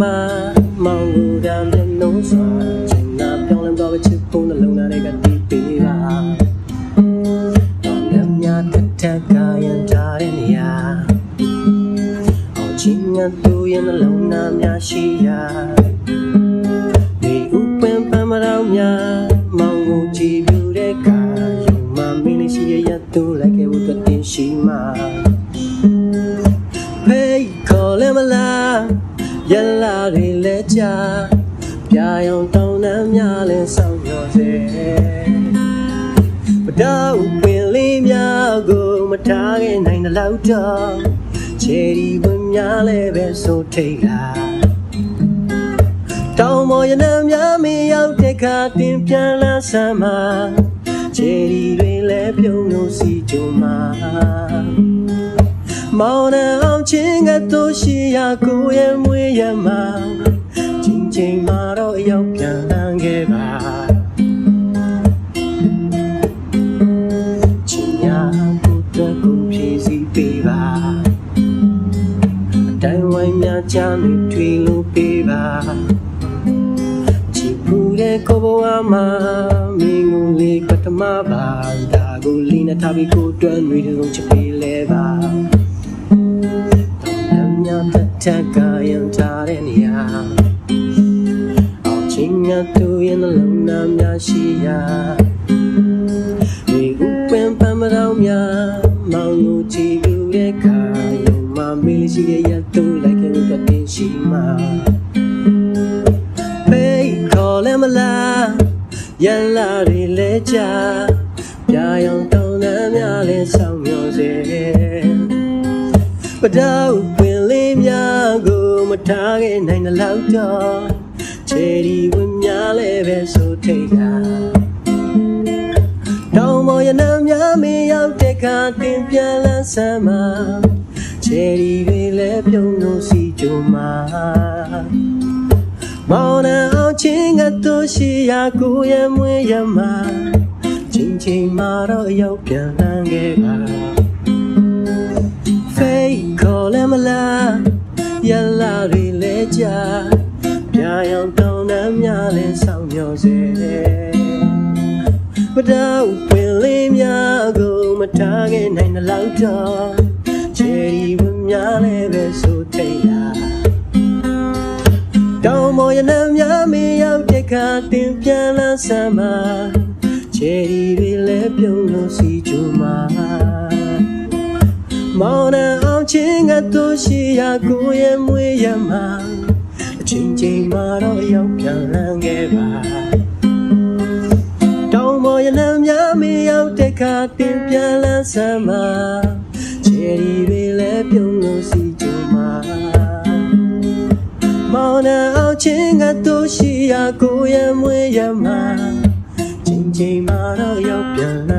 မှာမောင်လူကမျက်နှာစွာချိန်နာပြောင်းလဲတော့ချစ်ဖို့နှလုံးသားတွေကတည်ပေးပါတော့ငါများတက်တက်ကရင်ထားတဲ့နေရာအောင်ချင်းငါတို့ရဲ့နှလုံးသားများရှိရာဒီဥပင်ပန်းမတော်များမော ရလာတွေလဲကြာပြာယောင်တောင်းနှမ်းများလဲဆောင်ရစေမတော်ပင်လေးများကိုမထားခဲ့နိုင်တဲ့လောက်တော့ချယ်ဒီဝင်များလဲပဲဆိုထိတ်လာတောင်းမော်ရနများမရောက်တဲ့ခါတင်ပြန်လာဆမ်းမှာချယ်ဒီတွေလဲပြုံးလို့စီကြုံမှာမောင်နှံအောင်ချင်းက တို့ရှိရာကိုရဲ့မွေးရမှာချင်းချင်းမှာတော့အရောက်ပြန်လန်းခဲ့ပါချင်းညာကိုတော့ကိုဖြည့်စီပေးပါအတိုင်းဝိုင်းများချမ်းတွေထွေလို့ပေးပါချစ်ဘူးတဲ့ကိုဘဝမှာမင်းကိုလေးပထမပါဒါကိုလေးနဲ့ထားပြီးကိုတွန်းတွေတုံးချပေးလဲပါညည တက်တက်ကရင်ထားတဲ့နေရာအောင်ချင်းငါတို့ရဲ့နှလုံးသားများရှိရာဒီဥပင်ပန်းမတော်များမောင်လို့ကြည့်ယူတဲ့ခါယုံမမေးလေးရှိရဲ့ရတူလိုက်ခဲ့လို့တင်ရှိမှာ Hey call him la ရလာတွေလဲကြပြာယောင်တောင်းနှမ်းများလဲဆောင်မျောစေပတောက်ပင်လေး များကိုမထားခဲ့နိုင်တဲ့လောက်တော့ချယ်ဒီဝင်များလည်းပဲဆိုထိတ်တာတောင်ပေါ်ရနများမရောက်တဲ့ခါတင်ပြန်လန်းဆမ်းမှာချယ်ဒီတွေလည်းပြုံးလို့စီကြုံမှာမောင်နှံအောင်ချင်းကတို့ရှိရာကိုရဲ့မွေးရမှာချင်းချင်းမှာတော့အရောက်ပြန်လန်းခဲ့ပါ ယောင်တောင်းနှမ်းများလဲဆောင်မျောစေမတော်ပင်လေးများကိုမထားခဲ့နိုင်တဲ့လောက်တော့ချယ်ဒီဝင်များလဲပဲဆိုထိတ်လာတောင်းမော်ရနများမရောက်တဲ့ခါတင်ပြန်လာဆမ်းမှာချယ်ဒီတွေလဲပြုံးလို့စီချူမှာမောင်နှံအောင်ချင်းကတို့ရှိရာကိုရဲ့မွေးရမှာအ ချင်းချင်းမှာတော့ရောက်ပြန်လန်းခဲ့ပါတောင်းမော်ရနံများမရောက်တဲ့ခါတင်ပြန်လန်းဆမ်းမှာချယ်ရီတွေလည်းပြုံးလို့စီကြုံမှာမောင်နှံအောင်ချင်းကတို့ရှိရာကိုရဲ့မွေးရမှာချင်းချင်းမှာတော့ရောက်ပြန်လန်းခဲ့ပါ